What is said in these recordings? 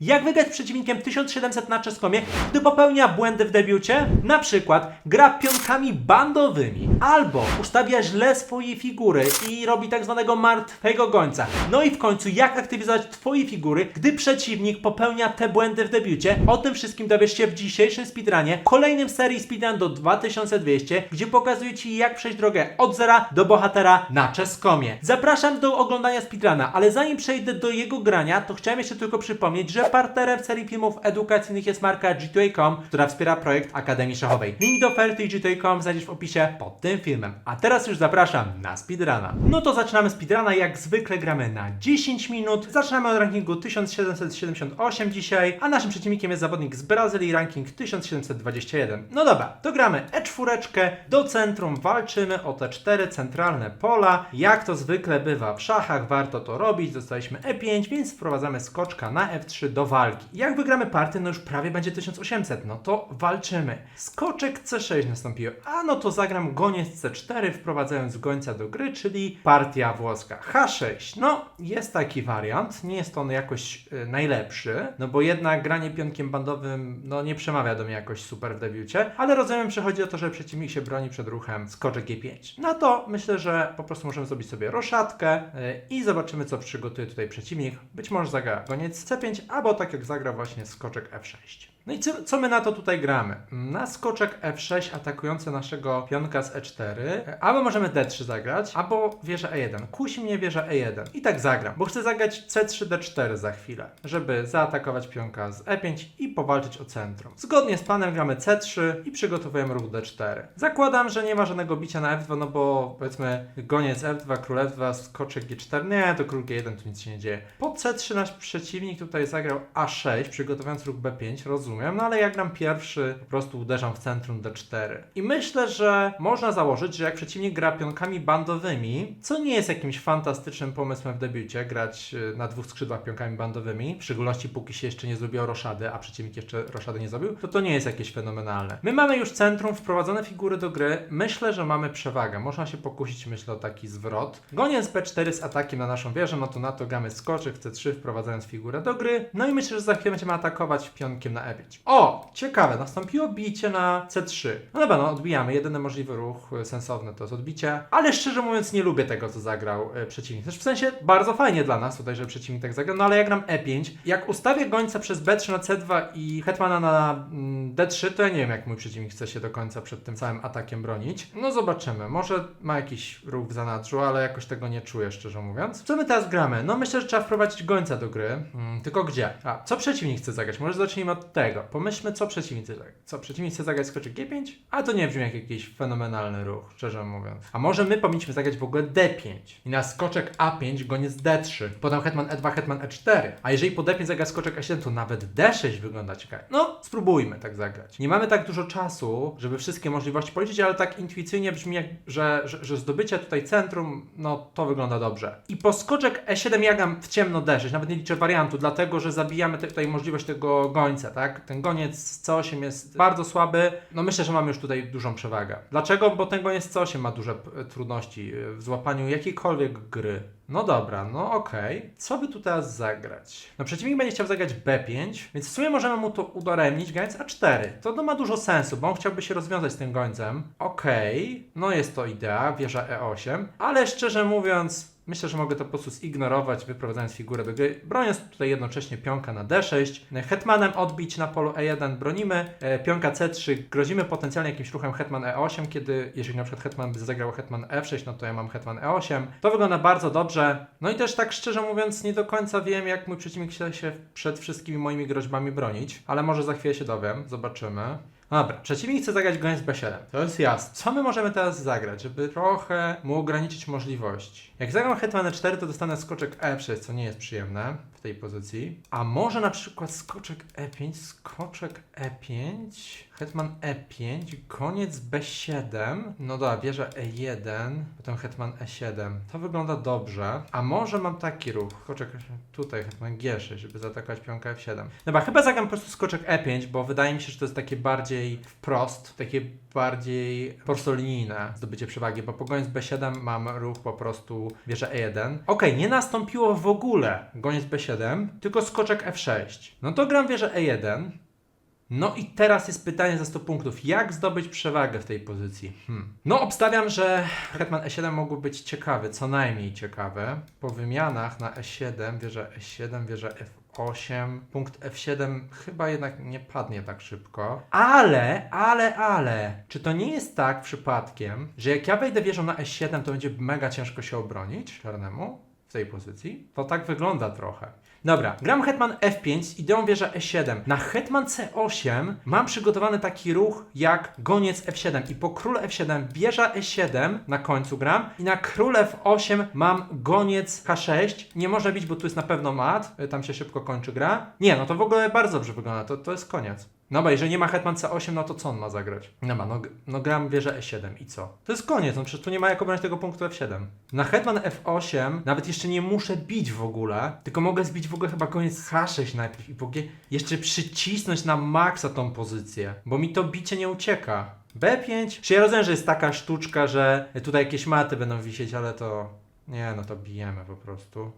Jak wygrać z przeciwnikiem 1700 na czeskomie, gdy popełnia błędy w debiucie? Na przykład gra pionkami bandowymi, albo ustawia źle swoje figury i robi tak zwanego martwego gońca. No i w końcu jak aktywizować twoje figury, gdy przeciwnik popełnia te błędy w debiucie? O tym wszystkim dowiesz się w dzisiejszym speedrunie, kolejnym serii speedrun do 2200, gdzie pokazuję ci jak przejść drogę od zera do bohatera na czeskomie. Zapraszam do oglądania speedruna, ale zanim przejdę do jego grania, to chciałem jeszcze tylko przypomnieć, że partnerem serii filmów edukacyjnych jest marka G2A.com, która wspiera projekt Akademii Szachowej. Link do oferty G2A.com znajdziesz w opisie pod tym filmem. A teraz już zapraszam na speedruna. No to zaczynamy speedruna, jak zwykle gramy na 10 minut. Zaczynamy od rankingu 1778 dzisiaj, a naszym przeciwnikiem jest zawodnik z Brazylii, ranking 1721. No dobra, to gramy E4, do centrum walczymy o te cztery centralne pola. Jak to zwykle bywa w szachach, warto to robić. Dostaliśmy E5, więc wprowadzamy skoczka na F3 do walki. Jak wygramy partię, no już prawie będzie 1800, no to walczymy. Skoczek C6 nastąpił, a no to zagram goniec C4, wprowadzając gońca do gry, czyli partia włoska. H6, no jest taki wariant, nie jest on jakoś y, najlepszy, no bo jednak granie pionkiem bandowym, no nie przemawia do mnie jakoś super w debiucie, ale rozumiem, że chodzi o to, że przeciwnik się broni przed ruchem skoczek G5. No to myślę, że po prostu możemy zrobić sobie roszadkę y, i zobaczymy, co przygotuje tutaj przeciwnik. Być może zagra goniec C5, albo tak jak zagra właśnie skoczek F6. No i co, co my na to tutaj gramy? Na skoczek F6 atakujący naszego pionka z E4, albo możemy D3 zagrać, albo wieża E1. Kusi mnie wieża E1. I tak zagram, bo chcę zagrać C3, D4 za chwilę, żeby zaatakować pionka z E5 i powalczyć o centrum. Zgodnie z planem gramy C3 i przygotowujemy ruch D4. Zakładam, że nie ma żadnego bicia na F2, no bo powiedzmy goniec F2, król F2, skoczek G4, nie, to król G1, tu nic się nie dzieje. Po C3 nasz przeciwnik tutaj zagrał A6, przygotowując ruch B5, rozumiem, no ale ja gram pierwszy, po prostu uderzam w centrum D4. I myślę, że można założyć, że jak przeciwnik gra pionkami bandowymi, co nie jest jakimś fantastycznym pomysłem w debiucie, grać y, na dwóch skrzydłach pionkami bandowymi, w szczególności póki się jeszcze nie zrobiło roszady, a przeciwnik jeszcze roszady nie zrobił, to to nie jest jakieś fenomenalne. My mamy już centrum, wprowadzone figury do gry, myślę, że mamy przewagę. Można się pokusić, myślę, o taki zwrot. Goniec B4 z atakiem na naszą wieżę, no to na to gramy skoczek C3, wprowadzając figurę do gry. No i myślę, że za chwilę będziemy atakować pionkiem na E5. O, ciekawe, nastąpiło bicie na C3. No dobra, no odbijamy. Jedyny możliwy ruch e, sensowny to jest odbicie, ale szczerze mówiąc nie lubię tego, co zagrał e, przeciwnik. Też w sensie bardzo fajnie dla nas tutaj, że przeciwnik tak zagrał, no ale ja gram E5. Jak ustawię gońca przez B3 na C2 i hetmana na mm, D3, to ja nie wiem, jak mój przeciwnik chce się do końca przed tym całym atakiem bronić. No zobaczymy. Może ma jakiś ruch w zanadrzu, ale jakoś tego nie czuję, szczerze mówiąc. Co my teraz gramy? No myślę, że trzeba wprowadzić gońca do gry. Mm, tylko gdzie? A, co przeciwnik chce zagrać? Może zacznijmy od tego. Pomyślmy, co przeciwnik chce zagrać. Co, przeciwnik chce zagrać skoczek G5? A to nie brzmi jak jakiś fenomenalny ruch, szczerze mówiąc. A może my powinniśmy zagrać w ogóle D5 i na skoczek A5 goniec D3, potem hetman E2, hetman E4. A jeżeli po D5 zagra skoczek A7, to nawet D6 wygląda ciekawie. No, spróbujmy tak zagrać. Nie mamy tak dużo czasu, żeby wszystkie możliwości policzyć, ale tak intuicyjnie brzmi, jak, że, że, że zdobycie tutaj centrum, no to wygląda dobrze. I po skoczek E7 ja gram w ciemno D6, nawet nie liczę wariantu, dlatego że zabijamy tutaj możliwość tego gońca, tak? Ten goniec C8 jest bardzo słaby. No myślę, że mamy już tutaj dużą przewagę. Dlaczego? Bo ten goniec C8 ma duże p- trudności y, w złapaniu jakiejkolwiek gry. No dobra, no okej. Co by tu teraz zagrać? No przeciwnik będzie chciał zagrać B5, więc w sumie możemy mu to udaremnić grając A4. To no, ma dużo sensu, bo on chciałby się rozwiązać z tym gońcem. Okej, no jest to idea, wieża E8, ale szczerze mówiąc, Myślę, że mogę to po prostu zignorować, wyprowadzając figurę do gry, broniąc tutaj jednocześnie pionka na D6. Hetmanem odbić na polu E1 bronimy, e, pionka C3 grozimy potencjalnie jakimś ruchem hetman E8, kiedy jeżeli na przykład hetman by zagrał hetman F6, no to ja mam hetman E8. To wygląda bardzo dobrze. No i też tak szczerze mówiąc nie do końca wiem, jak mój przeciwnik chce się przed wszystkimi moimi groźbami bronić, ale może za chwilę się dowiem, zobaczymy. Dobra, przeciwnik chce zagrać goniec B7. To jest jasne. Co my możemy teraz zagrać, żeby trochę mu ograniczyć możliwości? Jak zagram hetman E4, to dostanę skoczek E6, co nie jest przyjemne w tej pozycji. A może na przykład skoczek E5, skoczek E5, hetman E5, koniec B7, no dobra, wieża E1, potem hetman E7. To wygląda dobrze. A może mam taki ruch, skoczek tutaj, hetman G6, żeby zaatakować pionka F7. Dobra, chyba zagram po prostu skoczek E5, bo wydaje mi się, że to jest takie bardziej wprost, takie bardziej prostolinijne zdobycie przewagi, bo po goniec B7 mam ruch po prostu wieża E1. Okej, nie nastąpiło w ogóle goniec B7, tylko skoczek F6. No to gram wieżę E1. No i teraz jest pytanie za 100 punktów. Jak zdobyć przewagę w tej pozycji? Hmm. No obstawiam, że hetman E7 mógłby być ciekawy, co najmniej ciekawy. Po wymianach na E7, wieża E7, wieża F8, punkt F7 chyba jednak nie padnie tak szybko. Ale, ale, ale, czy to nie jest tak przypadkiem, że jak ja wejdę wieżą na E7, to będzie mega ciężko się obronić czarnemu? W tej pozycji? To tak wygląda trochę. Dobra, gram hetman F5 z ideą wieża E7. Na hetman C8 mam przygotowany taki ruch jak goniec F7 i po król F7 wieża E7 na końcu gram i na król F8 mam goniec H6. Nie może być, bo tu jest na pewno mat, y, tam się szybko kończy gra. Nie, no to w ogóle bardzo dobrze wygląda, to, to jest koniec. No bo jeżeli nie ma hetman C8, no to co on ma zagrać? No ma, no, no gram wieżę E7 i co? To jest koniec, no przecież tu nie ma jak obronić tego punktu F7. Na hetman F8 nawet jeszcze nie muszę bić w ogóle, tylko mogę zbić w ogóle chyba koniec H6 najpierw i w ogóle jeszcze przycisnąć na maksa tą pozycję, bo mi to bicie nie ucieka. B5, czy ja rozumiem, że jest taka sztuczka, że tutaj jakieś maty będą wisieć, ale to... Nie, no to bijemy po prostu.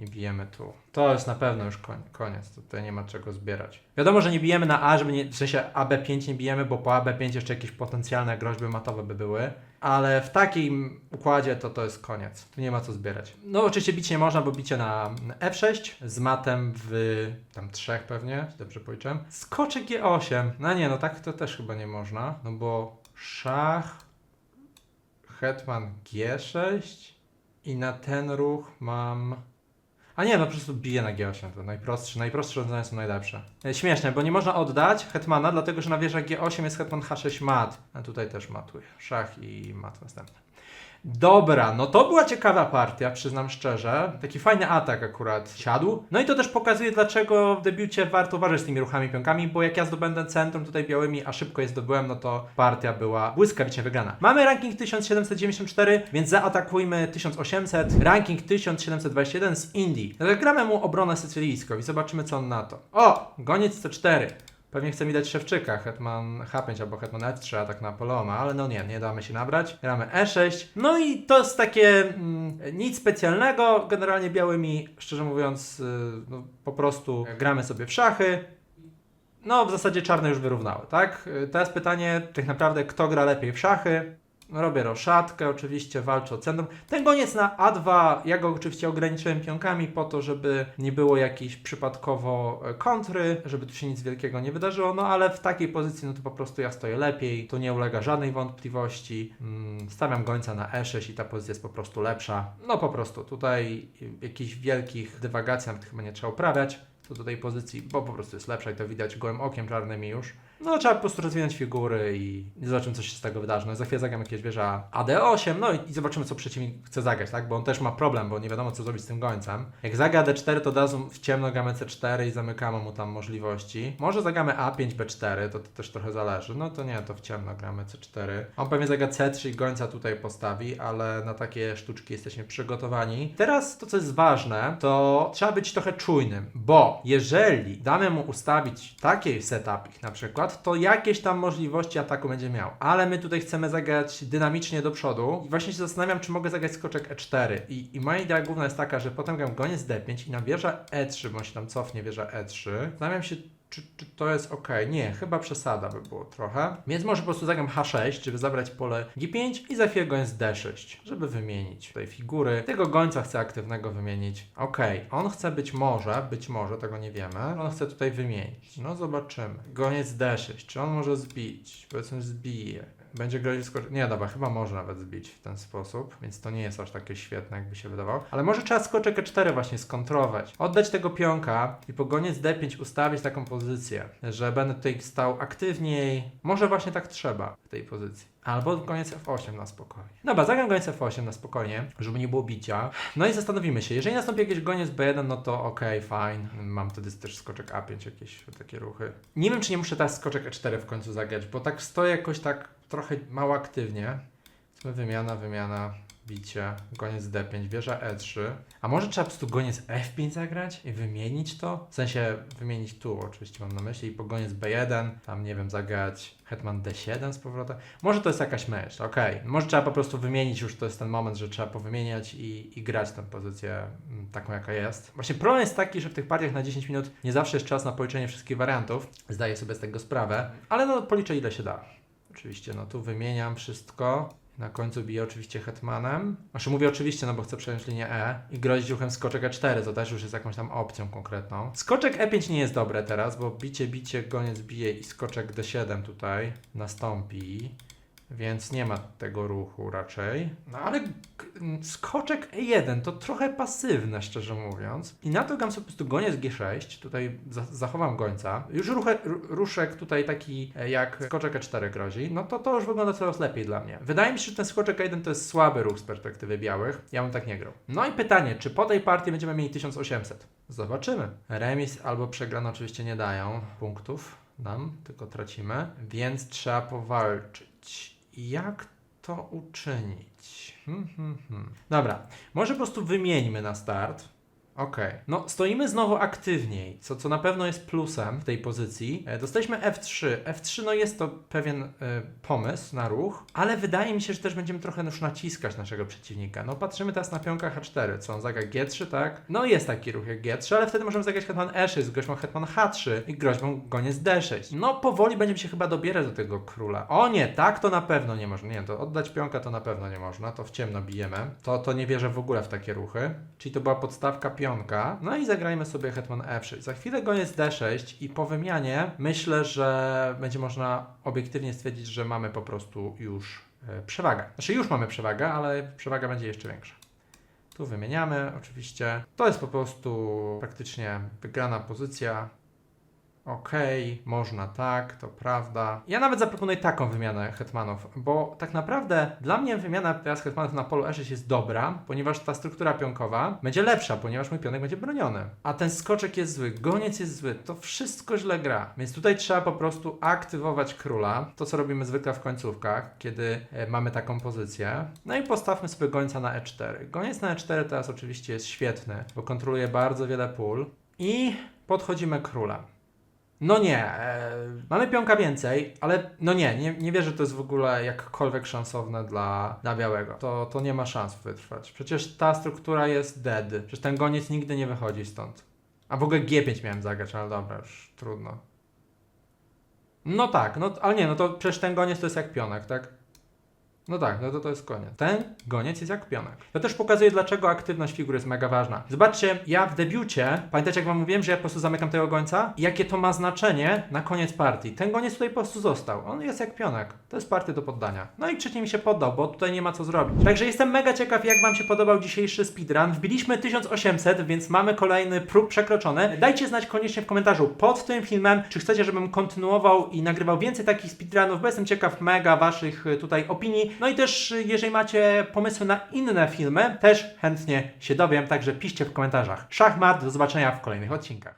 I bijemy tu. To jest na pewno już koniec. Tutaj nie ma czego zbierać. Wiadomo, że nie bijemy na A, żeby nie, w sensie AB5 nie bijemy, bo po AB5 jeszcze jakieś potencjalne groźby matowe by były. Ale w takim układzie to to jest koniec. Tu nie ma co zbierać. No oczywiście bić nie można, bo bicie na F6 z matem w tam trzech pewnie, dobrze policzyłem. Skoczek G8. No nie, no tak to też chyba nie można, no bo szach, hetman G6 i na ten ruch mam... A nie, no po prostu bije na G8, to najprostsze, najprostsze rozwiązania są najlepsze. E, Śmieszne, bo nie można oddać hetmana, dlatego że na wieżach G8 jest hetman H6 mat, a tutaj też matuje. Szach i mat następny. Dobra, no to była ciekawa partia, przyznam szczerze. Taki fajny atak akurat siadł. No i to też pokazuje, dlaczego w debiucie warto uważać z tymi ruchami pionkami, bo jak ja zdobędę centrum tutaj białymi, a szybko je zdobyłem, no to partia była błyskawicznie wygrana. Mamy ranking 1794, więc zaatakujmy 1800, ranking 1721 z Indii. Zagramy mu obronę sycylijską i zobaczymy, co on na to. O, goniec C4. Pewnie chce mi dać szewczyka, hetman H5 albo hetman F3, atak Napoleona, ale no nie, nie damy się nabrać. Gramy E6. No i to jest takie mm, nic specjalnego. Generalnie białymi, szczerze mówiąc, yy, no, po prostu gramy sobie w szachy. No, w zasadzie czarne już wyrównały, tak? Yy, Teraz pytanie, tak naprawdę, kto gra lepiej w szachy? Robię roszadkę, oczywiście walczę o centrum. Ten goniec na A2, ja go oczywiście ograniczyłem pionkami po to, żeby nie było jakiejś przypadkowo e, kontry, żeby tu się nic wielkiego nie wydarzyło, no ale w takiej pozycji, no to po prostu ja stoję lepiej, to nie ulega żadnej wątpliwości. Mm, Stawiam gońca na E6 i ta pozycja jest po prostu lepsza. No po prostu, tutaj jakichś wielkich dywagacji nawet chyba nie trzeba uprawiać co do tej pozycji, bo po prostu jest lepsza i to widać gołym okiem czarnymi już. No trzeba po prostu rozwinąć figury i zobaczymy, co się z tego wydarzy. No za chwilę zagram jakieś wieża AD8, no i, i zobaczymy, co przeciwnik chce zagrać, tak? Bo on też ma problem, bo nie wiadomo, co zrobić z tym gońcem. Jak zagra D4, to od w ciemno gramy C4 i zamykamy mu tam możliwości. Może zagramy A5, B4, to, to też trochę zależy. No to nie, to w ciemno gramy C4. On pewnie zagra C3 i gońca tutaj postawi, ale na takie sztuczki jesteśmy przygotowani. Teraz to, co jest ważne, to trzeba być trochę czujnym, bo jeżeli damy mu ustawić taki setup na przykład, to jakieś tam możliwości ataku będzie miał. Ale my tutaj chcemy zagrać dynamicznie do przodu i właśnie się zastanawiam, czy mogę zagrać skoczek E4. I, i moja idea główna jest taka, że potem gram goniec D5 i na wieża E3, bo się tam cofnie wieża E3. Zastanawiam się, czy, czy to jest ok? Nie, chyba przesada by było trochę. Więc może po prostu zagram H6, żeby zabrać pole G5 i za chwilę goniec D6, żeby wymienić tutaj figury. Tego gońca chcę aktywnego wymienić. Ok, on chce być może, być może, tego nie wiemy, on chce tutaj wymienić. No zobaczymy. Goniec D6, czy on może zbić? Powiedzmy zbije. Będzie grozić skocz... Nie, dobra, chyba może nawet zbić w ten sposób, więc to nie jest aż takie świetne, jakby się wydawało. Ale może trzeba skoczek E4 właśnie skontrować. Oddać tego pionka i po goniec D5 ustawić taką pozycję, że będę tutaj stał aktywniej. Może właśnie tak trzeba w tej pozycji. Albo koniec F8 na spokojnie. Dobra, zagram goniec F8 na spokojnie, żeby nie było bicia. No i zastanowimy się, jeżeli nastąpi jakiś goniec B1, no to okej, fine. Mam wtedy też skoczek A5, jakieś takie ruchy. Nie wiem, czy nie muszę teraz skoczek E4 w końcu zagrać, bo tak stoję jakoś tak trochę mało aktywnie. Wymiana, wymiana. Bicie, goniec D5, wieża E3. A może trzeba po prostu goniec F5 zagrać i wymienić to? W sensie wymienić tu oczywiście mam na myśli i po goniec B1, tam nie wiem, zagrać hetman D7 z powrotem. Może to jest jakaś myśl, okej. Może trzeba po prostu wymienić już, to jest ten moment, że trzeba powymieniać i, i grać tę pozycję mm, taką jaka jest. Właśnie problem jest taki, że w tych partiach na 10 minut nie zawsze jest czas na policzenie wszystkich wariantów. Zdaję sobie z tego sprawę, ale no policzę ile się da. Oczywiście, no tu wymieniam wszystko. Na końcu biję oczywiście hetmanem. Znaczy mówię oczywiście, no bo chcę przejąć linię E i grozić ruchem skoczek E4, to też już jest jakąś tam opcją konkretną. Skoczek E5 nie jest dobre teraz, bo bicie, bicie, goniec bije i skoczek D7 tutaj nastąpi. Więc nie ma tego ruchu raczej. No ale skoczek E1 to trochę pasywne, szczerze mówiąc. I na to gram sobie po prostu goniec G6. Tutaj za zachowam gońca. Już ruche, ru- ruszek tutaj taki e, jak skoczek E4 grozi. No to to już wygląda coraz lepiej dla mnie. Wydaje mi się, że ten skoczek E1 to jest słaby ruch z perspektywy białych. Ja bym tak nie grał. No i pytanie, czy po tej partii będziemy mieli 1800? Zobaczymy. Remis albo przegrana oczywiście nie dają punktów nam, tylko tracimy. Więc trzeba powalczyć. Jak to uczynić? Hmm, hmm, hmm. Dobra, może po prostu wymieńmy na start. Okej. No, stoimy znowu aktywniej, co, co na pewno jest plusem w tej pozycji. E, dostaliśmy F3. F3 no jest to pewien e, pomysł na ruch, ale wydaje mi się, że też będziemy trochę już naciskać naszego przeciwnika. No, patrzymy teraz na pionka H4, co on zagra G3, tak? No, jest taki ruch jak G3, ale wtedy możemy zagrać hetman E6 z groźbą hetman H3 i groźbą goniec D6. No, powoli będziemy się chyba dobierać do tego króla. O nie, tak to na pewno nie można. Nie, to oddać pionka to na pewno nie można, to w ciemno bijemy. To, to nie wierzę w ogóle w takie ruchy. Czyli to była podstawka pionka. No i zagrajmy sobie hetman F6. Za chwilę goniec D6 i po wymianie myślę, że będzie można obiektywnie stwierdzić, że mamy po prostu już e, przewagę. Znaczy już mamy przewagę, ale przewaga będzie jeszcze większa. Tu wymieniamy oczywiście. To jest po prostu praktycznie wygrana pozycja. Okej, można tak, to prawda. Ja nawet zaproponuję taką wymianę hetmanów, bo tak naprawdę dla mnie wymiana teraz hetmanów na polu E6 jest dobra, ponieważ ta struktura pionkowa będzie lepsza, ponieważ mój pionek będzie broniony. A ten skoczek jest zły, goniec jest zły, to wszystko źle gra. Więc tutaj trzeba po prostu aktywować króla, to co robimy zwykle w końcówkach, kiedy e, mamy taką pozycję. No i postawmy sobie gońca na E4. Goniec na E4 teraz oczywiście jest świetny, bo kontroluje bardzo wiele pól. I podchodzimy króla. No nie, e, mamy pionka więcej, ale no nie, nie, nie wierzę, że to jest w ogóle jakkolwiek szansowne dla, dla białego. To, to nie ma szans wytrwać. Przecież ta struktura jest dead. Przecież ten goniec nigdy nie wychodzi stąd. A w ogóle G5 miałem zagrać, ale dobra, już trudno. No tak, no ale nie, no to przecież ten goniec to jest jak pionek, tak? No tak, no to to jest koniec. Ten goniec jest jak pionek. To też pokazuje, dlaczego aktywność figur jest mega ważna. Zobaczcie, ja w debiucie, pamiętacie jak wam mówiłem, że ja po prostu zamykam tego gońca? Jakie to ma znaczenie na koniec partii. Ten goniec tutaj po prostu został. On jest jak pionek. To jest partia do poddania. No i trzeci mi się poddał, bo tutaj nie ma co zrobić. Także jestem mega ciekaw, jak wam się podobał dzisiejszy speedrun. Wbiliśmy 1800, więc mamy kolejny próg przekroczony. Dajcie znać koniecznie w komentarzu pod tym filmem, czy chcecie, żebym kontynuował i nagrywał więcej takich speedrunów, bo jestem ciekaw mega waszych y, tutaj opinii. No i też, y, jeżeli macie pomysły na inne filmy, też chętnie się dowiem, także piszcie w komentarzach. Szachmat, do zobaczenia w kolejnych odcinkach.